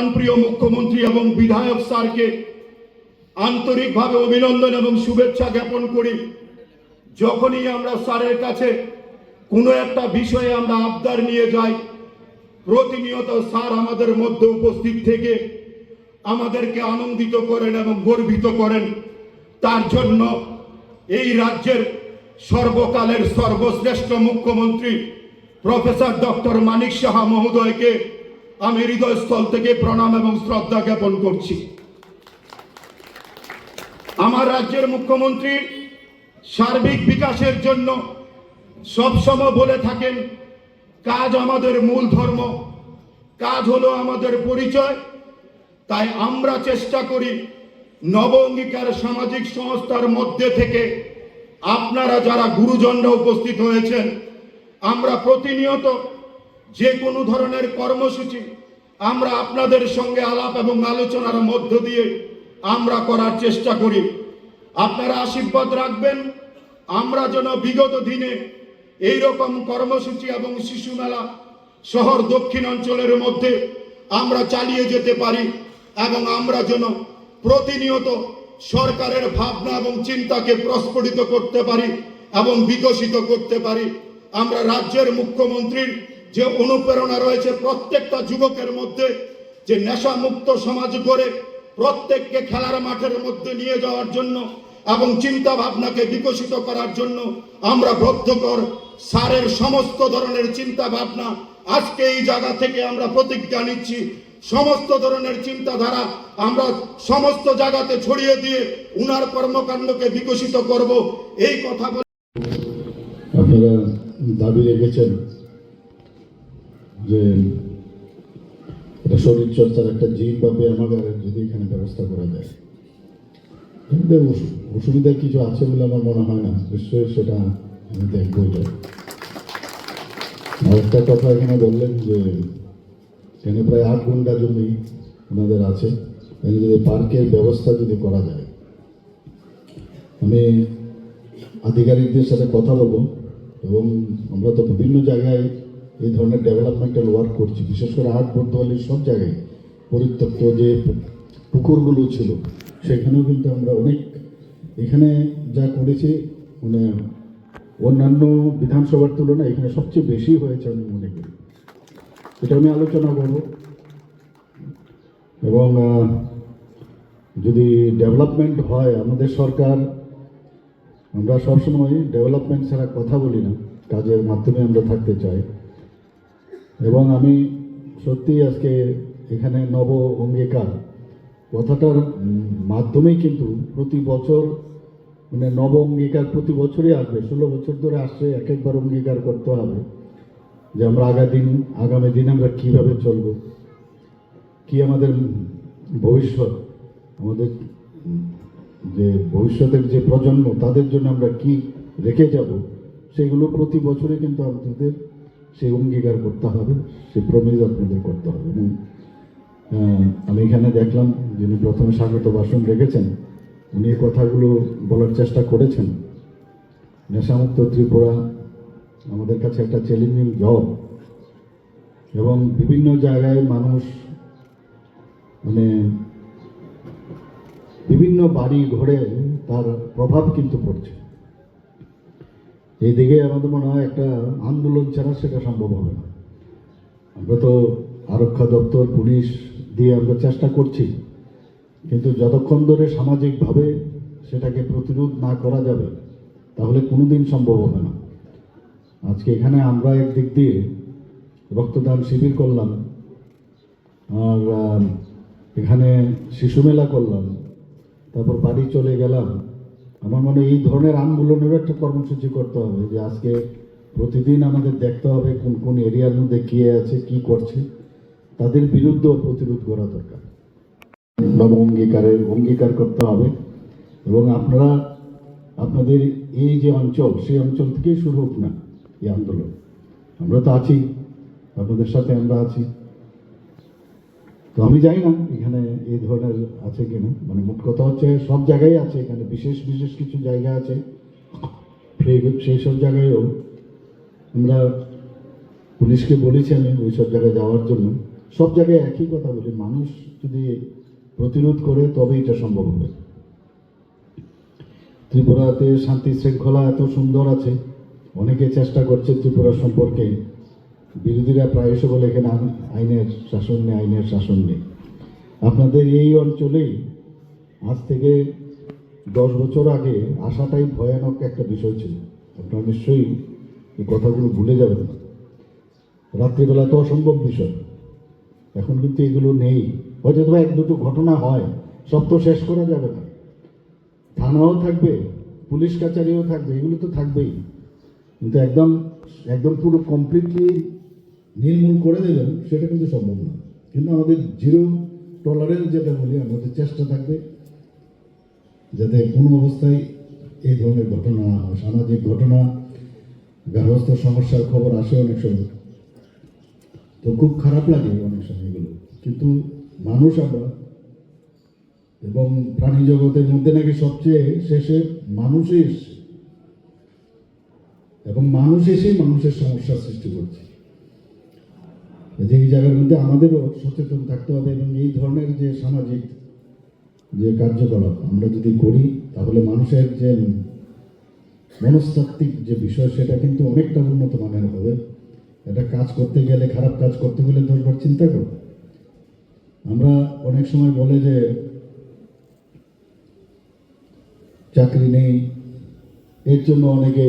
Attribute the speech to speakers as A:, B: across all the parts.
A: প্রাণপ্রিয় মুখ্যমন্ত্রী এবং বিধায়ক স্যারকে আন্তরিকভাবে অভিনন্দন এবং শুভেচ্ছা জ্ঞাপন করি। যখনই আমরা স্যারের কাছে কোনো একটা বিষয়ে আমরা আবদার নিয়ে যাই, প্রতিনিয়ত স্যার আমাদের মধ্যে উপস্থিত থেকে আমাদেরকে আনন্দিত করেন এবং গর্বিত করেন। তার জন্য এই রাজ্যের সর্বকালের সর্বশ্রেষ্ঠ মুখ্যমন্ত্রী প্রফেসর ডক্টর মানিক সাহা মহোদয়কে আমি হৃদয়স্থল থেকে প্রণাম এবং শ্রদ্ধা জ্ঞাপন করছি। আমার রাজ্যের মুখ্যমন্ত্রী সার্বিক বিকাশের জন্য সবসময় বলে থাকেন, কাজ আমাদের মূল ধর্ম, কাজ হলো আমাদের পরিচয়। তাই আমরা চেষ্টা করি নব অঙ্গীকার সামাজিক সংস্থার মধ্যে থেকে আপনারা যারা গুরুজনরা উপস্থিত হয়েছেন, আমরা প্রতিনিয়ত যে কোনো ধরনের কর্মসূচি আমরা আপনাদের সঙ্গে আলাপ এবং আলোচনার মধ্য দিয়ে আমরা করার চেষ্টা করি। আপনারা আশীর্বাদ রাখবেন। আমরা যেন বিগত দিনে এই রকম কর্মসূচি এবং শিশু মেলা শহর দক্ষিণ অঞ্চলের মধ্যে আমরা চালিয়ে যেতে পারি এবং আমরা যেন প্রতিনিয়ত সরকারের ভাবনা এবং চিন্তাকে প্রস্ফুটিত করতে পারি এবং বিকশিত করতে পারি। আমরা রাজ্যের মুখ্যমন্ত্রীর যে অনুপ্রেরণা রয়েছে প্রত্যেকটা যুবকের মধ্যে, যে নেশামুক্ত সমাজ গড়ে প্রত্যেককে খেলার মাঠের মধ্যে নিয়ে যাওয়ার জন্য এবং চিন্তা ভাবনাকে বিকশিত করার জন্য আমরা বদ্ধকর সারের সমস্ত ধরনের চিন্তা ভাবনা আজকে এই জায়গা থেকে আমরা প্রতিজ্ঞা নিচ্ছি। সমস্ত ধরনের চিন্তাধারা আমরা সমস্ত জায়গাতে ছড়িয়ে দিয়ে উনার কর্মকাণ্ডকে বিকশিত করব। এই কথা বলে
B: আপনারা দাবি রেখেছেন। যে শরীর চর্চার একটা জিম বা ব্যায়ামাগারের যদি এখানে ব্যবস্থা করা যায়। অসুবিধা কিছু আছে বলে আমার মনে হয় না। নিশ্চয়ই সেটা আমি দেখব এটা আর একটা কথা এখানে বললেন যে, এখানে প্রায় আট ঘণ্টা জমি ওনাদের আছে। এখানে যদি পার্কের ব্যবস্থা যদি করা যায়। আমি আধিকারিকদের সাথে কথা বলব, এবং আমরা তো বিভিন্ন জায়গায় এই ধরনের ডেভেলপমেন্টাল ওয়ার্ক করছি। বিশেষ করে আট বর্ধমানের সব জায়গায় পরিত্যক্ত যে পুকুরগুলো ছিল, সেখানেও কিন্তু আমরা অনেক, এখানে যা করেছি মানে অন্যান্য বিধানসভার তুলনায় এখানে সবচেয়ে বেশি হয়েছে আমি মনে করি। এটা আমি আলোচনা করব। এবং যদি ডেভেলপমেন্ট হয়, আমাদের সরকার, আমরা সবসময় ডেভেলপমেন্ট ছাড়া কথা বলি না, কাজের মাধ্যমে আমরা থাকতে চাই। এবং আমি সত্যি আজকে এখানে নব অঙ্গীকার। কথাটার মাধ্যমেই কিন্তু প্রতি বছর মানে নব অঙ্গীকার প্রতি বছরই আসবে। ষোলো বছর ধরে আসছে, এক একবার অঙ্গীকার করতে হবে যে আমরা আগামী দিন আগামী দিন আমরা কীভাবে চলব। কি আমাদের ভবিষ্যৎ, আমাদের যে ভবিষ্যতের যে প্রজন্ম, তাদের জন্য আমরা কি রেখে যাব, সেগুলো প্রতি বছরে কিন্তু আপনাদের সেই অঙ্গীকার করতে হবে সেই প্রমিজ আপনাদের করতে হবে। এবং আহ, আমি এখানে দেখলাম যিনি প্রথমে স্বাগত ভাষণ রেখেছেন উনি কথাগুলো বলার চেষ্টা করেছেন। নেশামুক্ত ত্রিপুরা আমাদের কাছে একটা চ্যালেঞ্জিং জব এবং বিভিন্ন জায়গায় মানুষ মানে বিভিন্ন বাড়ি ঘরে তার প্রভাব কিন্তু পড়ছে। এই দিকে আমাদের মনে হয় একটা আন্দোলন ছাড়া সেটা সম্ভব হবে না। আমরা তো আরক্ষা দপ্তর, পুলিশ দিয়ে আমরা চেষ্টা করছি, কিন্তু যতক্ষণ ধরে সামাজিকভাবে সেটাকে প্রতিরোধ না করা যাবে, তাহলে কোনোদিন সম্ভব হবে না। আজকে এখানে আমরা একদিক দিয়ে রক্তদান শিবির করলাম, আর এখানে শিশু মেলা করলাম, তারপর বাড়ি চলে গেলাম আমার মনে এই ধরনের আন্দোলনেরও একটা কর্মসূচি করতে হবে যে আজকে প্রতিদিন আমাদের দেখতে হবে কোন কোন এরিয়ার মধ্যে কে আছে, কি করছে। তাদের বিরুদ্ধেও প্রতিরোধ করা দরকার। নব অঙ্গীকারের, অঙ্গীকার করতে হবে। এবং আপনারা, আপনাদের এই যে অঞ্চল, সেই অঞ্চল থেকেই শুরু হোক না এই আন্দোলন। আমরা তো আছি, আপনাদের সাথে আমরা আছি। তো আমি জানি না এখানে এই ধরনের আছে কিনা। মানে মোট কথা হচ্ছে সব জায়গায় আছে এখানে, বিশেষ বিশেষ কিছু জায়গা আছে। সেই- সেই সব জায়গায়ও আমরা পুলিশকে বলেছি আমি ওই সব জায়গায় যাওয়ার জন্য। সব জায়গায় একই কথা বলি, মানুষ যদি প্রতিরোধ করে তবে এটা সম্ভব হবে। ত্রিপুরাতে শান্তি শৃঙ্খলা এত সুন্দর আছে, অনেকে চেষ্টা করছে ত্রিপুরা সম্পর্কে বিরোধীরা প্রায়শ বলে এখানে আইন- আইনের শাসন নেই, আইনের শাসন নেই। আপনাদের এই অঞ্চলেই আজ থেকে দশ বছর আগে আসাটাই ভয়ানক একটা বিষয় ছিল। আপনারা নিশ্চয়ই এই কথাগুলো ভুলে যাবেন না। রাত্রিবেলা তো অসম্ভব বিষয়। এখন কিন্তু এগুলো নেই। হয়তো এক দুটো ঘটনা হয়, সব তো শেষ করা যাবে না। থানাও থাকবে, পুলিশ কাছারিও থাকবে, এগুলো তো থাকবেই। কিন্তু একদম একদম পুরো কমপ্লিটলি নির্মূল করে দেবেন, সেটা কিন্তু সম্ভব না। কিন্তু আমাদের জিরো টলারেন্স যেটা বলি, আমাদের চেষ্টা থাকবে যাতে কোনো অবস্থায় এই ধরনের ঘটনা না হয় সামাজিক ঘটনা, গার্হস্থ সমস্যার খবর আসে অনেক সময়। তো খুব খারাপ লাগে অনেক সময় এগুলো। কিন্তু মানুষ আমরা এবং প্রাণী জগতের মধ্যে নাকি সবচেয়ে শেষে মানুষই এসছে। এবং মানুষ এসেই মানুষের সমস্যার সৃষ্টি করছে। এই জায়গার মধ্যে আমাদেরও সচেতন থাকতে হবে এবং এই ধরনের যে সামাজিক যে কার্যকলাপ আমরা যদি করি, তাহলে মানুষের যে মনস্তাত্ত্বিক যে বিষয়, সেটা কিন্তু অনেকটা উন্নত মানের হবে। এটা কাজ করতে গেলে, খারাপ কাজ করতে গেলে দশবার চিন্তা করো। আমরা অনেক সময় বলে যে, চাকরি নেই, এর জন্য অনেকে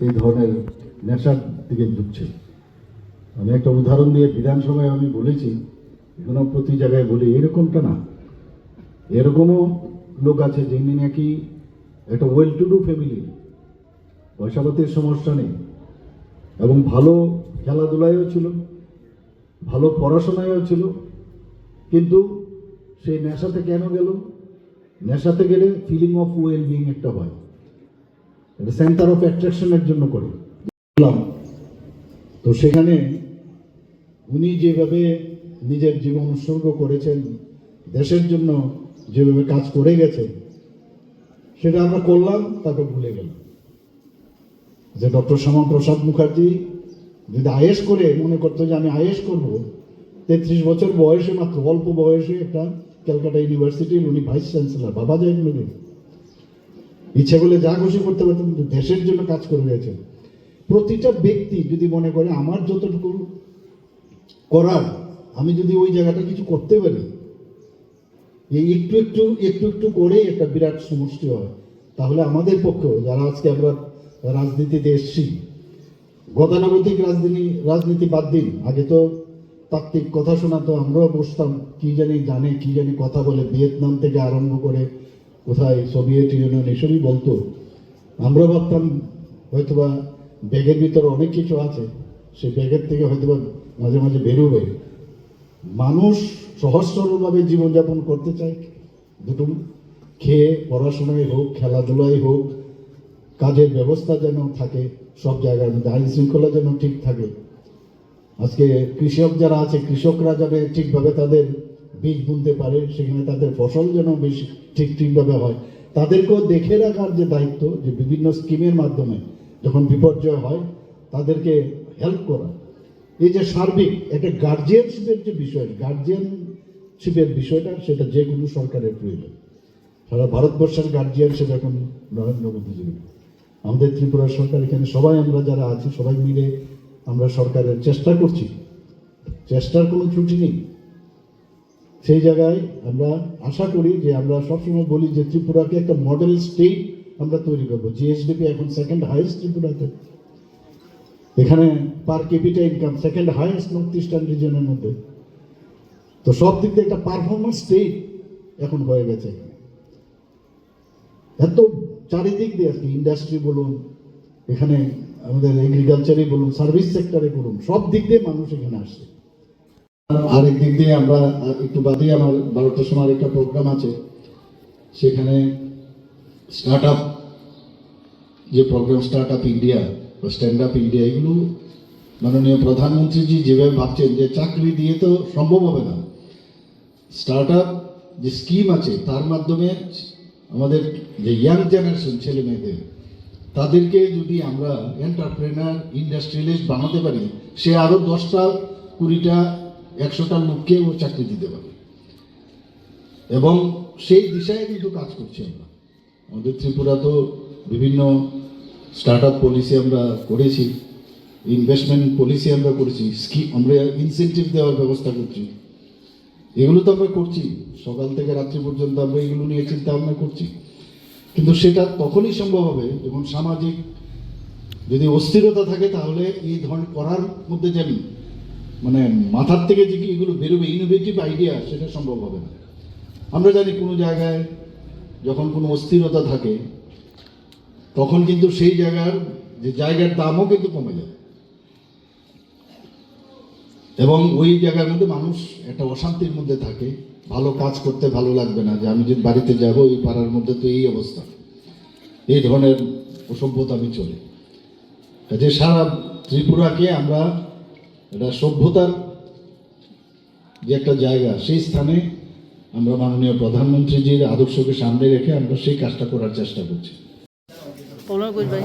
B: এই ধরনের নেশার দিকে ঢুকছে আমি একটা উদাহরণ দিয়ে বিধানসভায় আমি বলেছি, এখনও প্রতি জায়গায় বলি, এরকমটা না। এরকমও লোক আছে যিনি নাকি একটা ওয়েল টু ডু ফ্যামিলি পয়সাপাতির সমস্যা নেই, এবং ভালো খেলাধুলায়ও ছিল, ভালো পড়াশোনায়ও ছিল, কিন্তু সেই নেশাতে কেন গেল? নেশাতে গেলে ফিলিং অফ ওয়েল বিং একটা হয়। এটা সেন্টার অফ অ্যাট্রাকশনের জন্য করে। তো সেখানে উনি যেভাবে নিজের জীবন উৎসর্গ করেছেন, দেশের জন্য যেভাবে কাজ করে গেছেন, সেটা আমরা করলাম তাকে ভুলে গেলাম। যে ডক্টর শ্যামাপ্রসাদ মুখার্জি যদি আয়েস করে, মনে করতো যে আমি আয়েস করব, তেত্রিশ বছর বয়সে মাত্র, অল্প বয়সে একটা ক্যালকাটা ইউনিভার্সিটির উনি ভাইস চ্যান্সেলর, বাবা যায় ইচ্ছে করলে যা খুশি করতে পারতেন, কিন্তু দেশের জন্য কাজ করে গেছেন। প্রতিটা ব্যক্তি যদি মনে করে, আমার যতটুকু করার, আমি যদি ওই জায়গাটা কিছু করতে পারি, এই একটু একটু একটু একটু করেই একটা বিরাট সমষ্টি হয়, তাহলে আমাদের পক্ষেও যারা আজকে আমরা রাজনীতিতে এসছি, গতানুগতিক রাজনীতি রাজনীতি বাদ দিন। আগে তো তাত্ত্বিক কথা শোনাতো আমরাও বসতাম, কি জানি জানে, কি জানি কথা বলে ভিয়েতনাম থেকে আরম্ভ করে কোথায় সোভিয়েত ইউনিয়ন এসবই বলতো। আমরা ভাবতাম, হয়তোবা ব্যাগের ভিতরে অনেক কিছু আছে সে ব্যাগের থেকে হয়তোবা মাঝে মাঝে বেরোবে। মানুষ সহজ সরলভাবে জীবনযাপন করতে চায়। দুটো খেয়ে, পড়াশোনায় হোক, খেলাধুলায় হোক, কাজের ব্যবস্থা যেন থাকে, সব জায়গার মধ্যে, আইন শৃঙ্খলা যেন ঠিক থাকে। আজকে কৃষক যারা আছে, কৃষকরা যাতে ঠিকভাবে তাদের বীজ বুনতে পারে, সেখানে তাদের ফসল যেন বেশি ঠিক ঠিকভাবে হয়। তাদেরকেও দেখে রাখার যে দায়িত্ব, যে বিভিন্ন স্কিমের মাধ্যমে যখন বিপর্যয় হয়, তাদেরকে হেল্প করা। এই যে সার্বিক একটা গার্জিয়ানশিপের যে বিষয় গার্জিয়ানশিপের বিষয়টা, সেটা যে কোনো সরকারের প্রয়োজন। সারা ভারতবর্ষের গার্জিয়ানশিপ এখন নরেন্দ্র মোদী আমাদের ত্রিপুরা সরকার, এখানে সবাই আমরা যারা আছি, সবাই মিলে আমরা সরকারের চেষ্টা করছি। চেষ্টার কোনো ত্রুটি নেই। সেই জায়গায় আমরা আশা করি যে আমরা সবসময় বলি যে ত্রিপুরাকে একটা মডেল স্টেট আমরা তৈরি করব। জিএসডিপি এখন সেকেন্ড হাইয়েস্ট ত্রিপুরাতে। এখানে per capita income second highest north eastern রিজনের মধ্যে। তো সব দিক দিয়ে একটা পারফরমেন্স স্টেট এখন হয়ে গেছে এত চারিদিক দিয়ে আর কি ইন্ডাস্ট্রি বলুন, এখানে আমাদের এগ্রিকালচারে বলুন সার্ভিস সেক্টরে বলুন, সব দিক দিয়ে মানুষ এখানে আসছে। আরেক দিক দিয়ে আমরা একটু বাদে আমার বারোটার সময় একটা প্রোগ্রাম আছে। সেখানে স্টার্ট আপ যে প্রোগ্রাম স্টার্ট আপ ইন্ডিয়া বা স্ট্যান্ড আপ ইন্ডিয়া, এগুলো মাননীয় প্রধানমন্ত্রীজি যেভাবে ভাবছেন যে চাকরি দিয়ে তো সম্ভব হবে না। স্টার্ট আপ যে স্কিম আছে, তার মাধ্যমে আমাদের যে ইয়াং জেনারেশন ছেলে মেয়েদের তাদেরকে যদি আমরা এন্টারপ্রেনার, ইন্ডাস্ট্রিয়ালিস্ট বানাতে পারি, সে আরও দশটা কুড়িটা একশোটা লোককে ও চাকরি দিতে পারবে এবং সেই দিশায় কিন্তু কাজ করছি আমরা। আমাদের ত্রিপুরা তো বিভিন্ন স্টার্ট আপ পলিসি আমরা করেছি ইনভেস্টমেন্ট পলিসি আমরা করেছি স্কিম আমরা ইনসেন্টিভ দেওয়ার ব্যবস্থা করছি। এগুলো তো আমরা করছি, সকাল থেকে রাত্রি পর্যন্ত আমরা এগুলো নিয়ে চিন্তা ভাবনা করছি। কিন্তু সেটা তখনই সম্ভব হবে যখন সামাজিক যদি অস্থিরতা থাকে তাহলে এই ধরনের করার মধ্যে যেন মানে মাথার থেকে যে কি এগুলো বেরোবে ইনোভেটিভ আইডিয়া সেটা সম্ভব হবে না। আমরা জানি কোনো জায়গায় যখন কোনো অস্থিরতা থাকে, তখন কিন্তু সেই জায়গার যে জায়গার দামও কিন্তু কমে যায়। এবং ওই জায়গার মধ্যে মানুষ একটা অশান্তির মধ্যে থাকে, ভালো কাজ করতে ভালো লাগবে না যে আমি যদি বাড়িতে যাব, এই পাড়ার মধ্যে তো এই অবস্থা। এই ধরনের অসভ্যতা আমি চলে। যে সারা ত্রিপুরাকে আমরা একটা সভ্যতার যে একটা জায়গা, সেই স্থানে আমরা মাননীয় প্রধানমন্ত্রীজির আদর্শকে সামনে রেখে আমরা সেই কাজটা করার চেষ্টা করছি।
C: কুচ ভাই।